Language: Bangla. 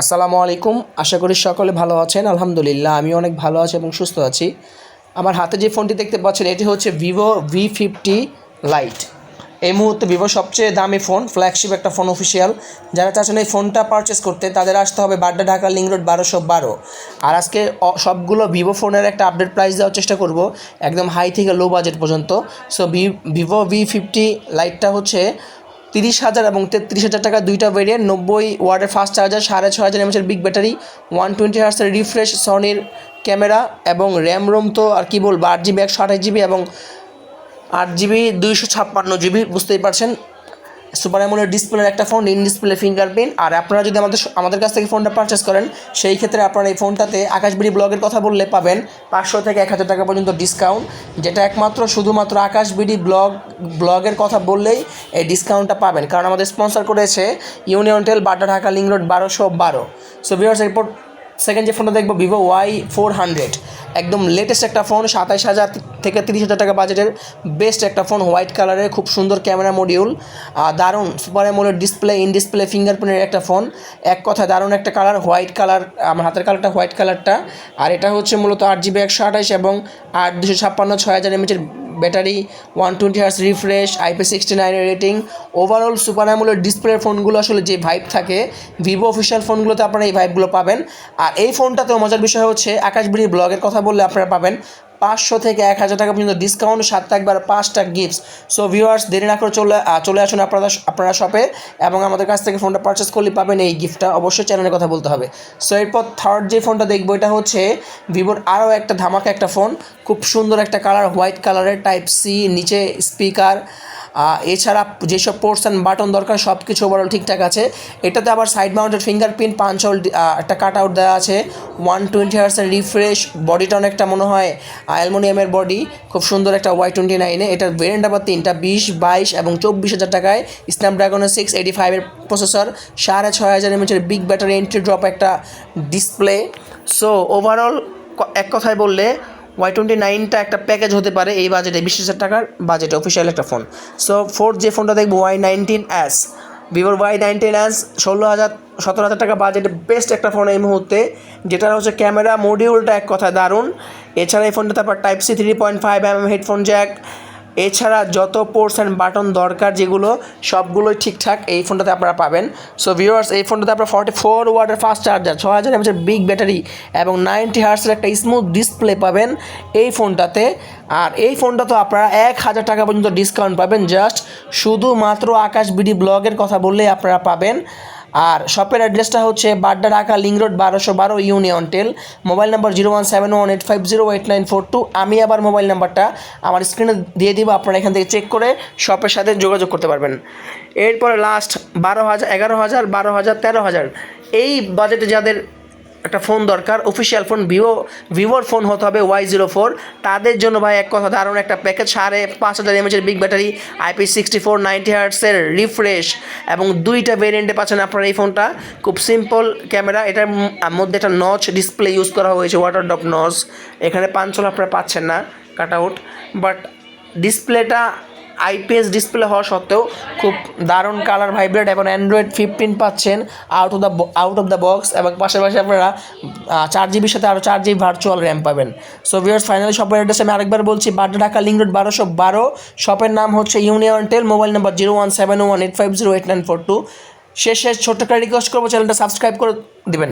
আসসালামু আলাইকুম। আশা করি সকলে ভালো আছেন। আলহামদুলিল্লাহ আমি অনেক ভালো আছি এবং সুস্থ আছি। আমার হাতে যে ফোনটি দেখতে পাচ্ছেন, এটি হচ্ছে ভিভো ভি ফিফটি লাইট এই মুহূর্তে ভিভো সবচেয়ে দামি ফোন ফ্ল্যাগশিপ একটা ফোন অফিসিয়াল যারা চাচ্ছেন এই ফোনটা পারচেস করতে, তাদের আসতে হবে বাড্ডা ঢাকা লিঙ্ক রোড বারোশো বারো। আর আজকে সবগুলো ভিভো ফোনের একটা আপডেট প্রাইস দেওয়ার চেষ্টা করব, একদম হাই থেকে লো বাজেট পর্যন্ত। সো ভিভো ভি ফিফটি লাইটটা হচ্ছে তিরিশ হাজার এবং তেত্রিশ হাজার টাকা দুইটা ভেরিয়েন্ট নব্বই ওয়ার্ডের ফাস্ট চার্জার সাড়ে ছ হাজার এমএসের বিগ ব্যাটারি ওয়ান টোয়েন্টি হার্সের রিফ্রেশ সনির ক্যামেরা এবং র্যাম রোম তো আর কী বলব, আট জিবি একশো আঠাশ জিবি এবং আট জিবি দুইশো ছাপ্পান্ন জিবি বুঝতেই পারছেন। সুপার অ্যামোলেড ডিসপ্লের একটা ফোন ইন ডিসপ্লে ফিঙ্গারপ্রিন্ট আর আপনারা যদি আমাদের আমাদের কাছ থেকে ফোনটা পারচেস করেন, সেই ক্ষেত্রে আপনারা এই ফোনটাতে আকাশবিড়ি ব্লগের কথা বললে পাবেন পাঁচশো থেকে এক হাজার টাকা পর্যন্ত ডিসকাউন্ট যেটা একমাত্র, শুধুমাত্র আকাশবিড়ি ব্লগ ব্লগের কথা বললেই এই ডিসকাউন্টটা পাবেন। কারণ আমাদের স্পন্সর করেছে Union Tel Badda Dhaka link road বারোশো বারো। সো ভিউয়ার্স এরপর সেকেন্ড যে ফোনটা দেখব ভিভো ওয়াই ফোর হান্ড্রেড একদম লেটেস্ট একটা ফোন সাতাইশ হাজার থেকে তিরিশ হাজার টাকা বাজেটের বেস্ট একটা ফোন হোয়াইট কালারের খুব সুন্দর ক্যামেরা মডিউল দারুণ super AMOLED display in display ফিঙ্গারপ্রিন্টের একটা ফোন এক কথায় দারুণ একটা কালার হোয়াইট কালার আমার হাতের কালারটা হোয়াইট কালারটা আর এটা হচ্ছে মূলত আট জিবি একশো আঠাশ এবং আট দুশো ছাপ্পান্ন, ছয় হাজার এমএচের battery one twenty hertz refresh IP sixty নাইনের রেটিং ওভারঅল সুপার অ্যামোলেড ডিসপ্লের ফোনগুলো আসলে যে ভাইব থাকে ভিভো অফিসিয়াল ফোনগুলোতে আপনারা এই ভাইবগুলো পাবেন। আর এই ফোনটাতেও মজার বিষয় হচ্ছে আকাশবিড়ি ব্লগের কথা বললে আপনারা পাবেন পাঁচশো থেকে এক হাজার টাকা পর্যন্ত ডিসকাউন্ট সাত একবার পাঁচটা গিফটস সো ভিউয়ার্স দেরি না করে চলে চলে আসুন আপনারা আপনারা শপে এবং আমাদের কাছ থেকে ফোনটা পারচেস করলে পাবেন এই গিফটটা অবশ্যই চ্যানেলের কথা বলতে হবে। সো এরপর থার্ড যে ফোনটা দেখব, এটা হচ্ছে ভিভোর আরও একটা ধামাকা একটা ফোন খুব সুন্দর একটা কালার হোয়াইট কালারের টাইপ সি নিচে স্পিকার এছাড়া যেসব পোর্টস বাটন দরকার সব কিছু ওভারঅল ঠিকঠাক আছে। এটাতে আবার side mounted fingerprint punch hole একটা কাট আউট দেওয়া আছে। ওয়ান টোয়েন্টি হার্সের রিফ্রেশ বডিটা অনেকটা মনে হয় অ্যালমোনিয়ামের বডি খুব সুন্দর একটা ওয়াই টোয়েন্টি নাইনে এটার ভেরিয়েন্ট আবার তিনটা, বিশ, বাইশ এবং চব্বিশ হাজার টাকায় স্ন্যাপড্রাগনের সিক্স এইটি ফাইভের প্রসেসর সাড়ে ছয় হাজার এমএচের বিগ ব্যাটারি এন্ট্রি ড্রপ একটা ডিসপ্লে সো ওভারঅল এক কথায় বললে ওয়াই টোয়েন্টি নাইনটা একটা প্যাকেজ হতে পারে এই বাজেটে বিশ হাজার টাকার বাজেটে অফিসিয়াল একটা ফোন সো ফোর্থ যে ফোনটা দেখব ওয়াই নাইনটিন অ্যাস ভিভোর ওয়াই নাইনটিন অ্যাস ষোলো হাজার, সতেরো হাজার টাকা বাজেটে বেস্ট একটা ফোন এই মুহূর্তে। যেটা হচ্ছে ক্যামেরা মডিউলটা এক কথা দারুণ। এছাড়া এই ফোনটা তারপর type C three point five M M headphone jack এছাড়া যত পোর্টস অ্যান্ড বাটন দরকার যেগুলো, সবগুলোই ঠিকঠাক এই ফোনটাতে আপনারা পাবেন। সো ভিউয়ার্স এই ফোনটাতে আপনার ফর্টি ফোর ওয়াটের ফাস্ট চার্জার ছ হাজার এমএচের বিগ ব্যাটারি এবং নাইনটি হার্সের একটা স্মুথ ডিসপ্লে পাবেন এই ফোনটাতে। আর এই ফোনটা তো আপনারা এক হাজার টাকা পর্যন্ত ডিসকাউন্ট পাবেন। জাস্ট শুধুমাত্র আকাশ বিডি ব্লগের কথা বললেই আপনারা পাবেন। আর শপের অ্যাড্রেসটা হচ্ছে বাড্ডা ঢাকা লিঙ্ক রোড বারোশো বারো Union Tel. Mobile number zero one seven one eight five zero eight nine four two. আমি আবার মোবাইল নাম্বারটা আমার স্ক্রিনে দিয়ে দিব, আপনারা এখান থেকে চেক করে শপের সাথে যোগাযোগ করতে পারবেন। এরপরে লাস্ট বারো হাজার, এগারো হাজার, বারো হাজার, তেরো হাজার। এই বাজেটে যাদের একটা ফোন দরকার অফিসিয়াল ফোন ভিভো ভিভোর ফোন হতে হবে ওয়াই জিরো ফোর তাদের জন্য ভাই এক কথা দারুণ একটা প্যাকেজ সাড়ে পাঁচ হাজার এমএচের big battery IP sixty four ninety হার্টসের refresh এবং দুইটা ভেরিয়েন্টে পাচ্ছেন আপনারা এই ফোনটা খুব সিম্পল ক্যামেরা এটার মধ্যে একটা নচ ডিসপ্লে ইউজ করা হয়েছে ওয়াটার ডপ নচ এখানে পাঞ্চল আপনারা পাচ্ছেন না কাট আউট বাট ডিসপ্লেটা আইপিএস ডিসপ্লে হওয়া সত্ত্বেও খুব দারুণ কালার ভাইব্রেট এবং অ্যান্ড্রয়েড ফিফটিন পাচ্ছেন out of the out of the box এবং পাশাপাশি আপনারা চার জিবির সাথে আরও চার জিবি ভার্চুয়াল র্যাম পাবেন। সো ভিউয়ার্স ফাইনালি শপের অ্যাড্রেস আমি আরেকবার বলছি, বাড্ডা ঢাকা লিঙ্ক রোড বারোশো বারো। শপের নাম হচ্ছে Union Tel mobile number zero one seven one eight five zero eight nine four two শেষ শেষ, ছোট্ট একটা রিকোয়েস্ট করব চ্যানেলটা সাবস্ক্রাইব করে দিবেন।